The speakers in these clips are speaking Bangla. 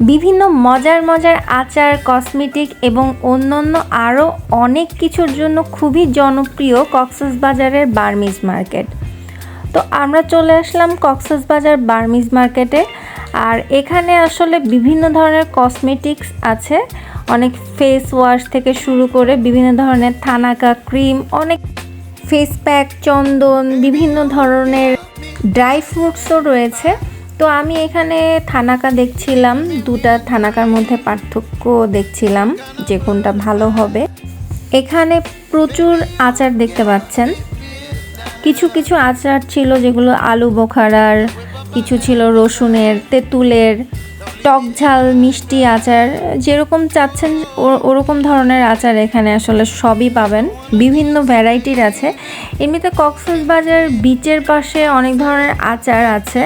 বিভিন্ন মজার মজার আচার কসমেটিক এবং অন্যান্য আরও অনেক কিছুর জন্য খুবই জনপ্রিয় কক্সবাজারের বার্মিজ মার্কেট। তো আমরা চলে আসলাম কক্সবাজার বার্মিজ মার্কেটে। আর এখানে আসলে বিভিন্ন ধরনের কসমেটিক্স আছে। অনেক ফেস ওয়াশ থেকে শুরু করে বিভিন্ন ধরনের থানাকা ক্রিম অনেক ফেস প্যাক চন্দন, বিভিন্ন ধরনের ড্রাই ফ্রুটসও রয়েছে। তো আমি এখানে থানাকা দেখছিলাম, দুটা থানাকার মধ্যে পার্থক্য দেখছিলাম যে কোনটা ভালো হবে। এখানে প্রচুর আচার দেখতে পাচ্ছেন। কিছু কিছু আচার ছিল যেগুলো আলু বোখারার, কিছু ছিল রসুনের, তেঁতুলের, টক ঝাল, মিষ্টি আচার, যেরকম চাচ্ছেন ওরকম ধরনের আচার এখানে আসলে সবই পাবেন। বিভিন্ন ভ্যারাইটির আছে। এমনিতে কক্সবাজার বিচের পাশে অনেক ধরনের আচার আছে।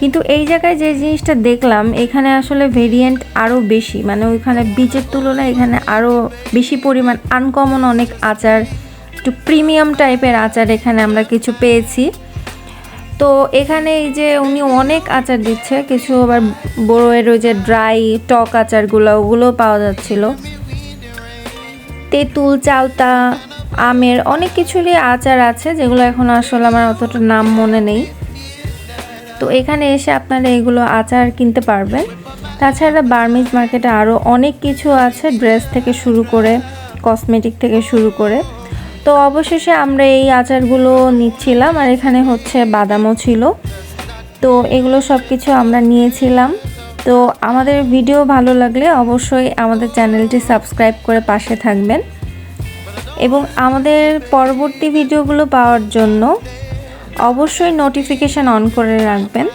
কিন্তু এই জায়গায় যে জিনিসটা দেখলাম, এখানে আসলে ভেরিয়েন্ট আরও বেশি। মানে ওইখানে বিচের তুলনায় এখানে আরও বেশি পরিমাণ আনকমন অনেক আচার, একটু প্রিমিয়াম টাইপের আচার এখানে আমরা কিছু পেয়েছি। তো এখানে এই যে উনি অনেক আচার দিচ্ছে, কিছু আবার বড়োয়ের ওই যে ড্রাই টক আচারগুলো, ওগুলো পাওয়া যাচ্ছিল। তেঁতুল, চালতা, আমের অনেক কিছুরই আচার আছে, যেগুলো এখন আসলে আমার অতটা নাম মনে নেই। তো এখানে এসে আপনারা এগুলো আচার কিনতে পারবেন। তাছাড়া বার্মিজ মার্কেটে আরও অনেক কিছু আছে, ড্রেস থেকে শুরু করে, কসমেটিক থেকে শুরু করে। তো অবশেষে আমরা এই আচারগুলো নিচ্ছিলাম আর এখানে হচ্ছে বাদামও ছিল। তো এগুলো সব কিছু আমরা নিয়েছিলাম। তো আমাদের ভিডিও ভালো লাগলে অবশ্যই আমাদের চ্যানেলটি সাবস্ক্রাইব করে পাশে থাকবেন। এবং আমাদের পরবর্তী ভিডিওগুলো পাওয়ার জন্য অবশ্যই নোটিফিকেশান অন করে রাখবেন।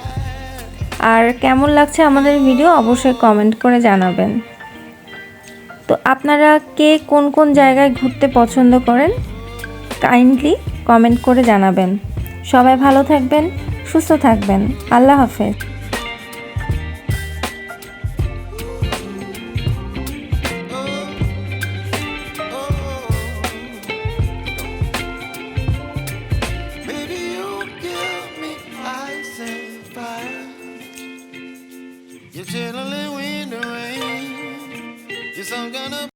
আর কেমন লাগছে আমাদের ভিডিও অবশ্যই কমেন্ট করে জানাবেন। তো আপনারা কে কোন কোন জায়গায় ঘুরতে পছন্দ করেন কাইন্ডলি কমেন্ট করে জানাবেন। সবাই ভালো থাকবেন, সুস্থ থাকবেন। আল্লাহ হাফেজ। You're chilling in the rain. Some kind of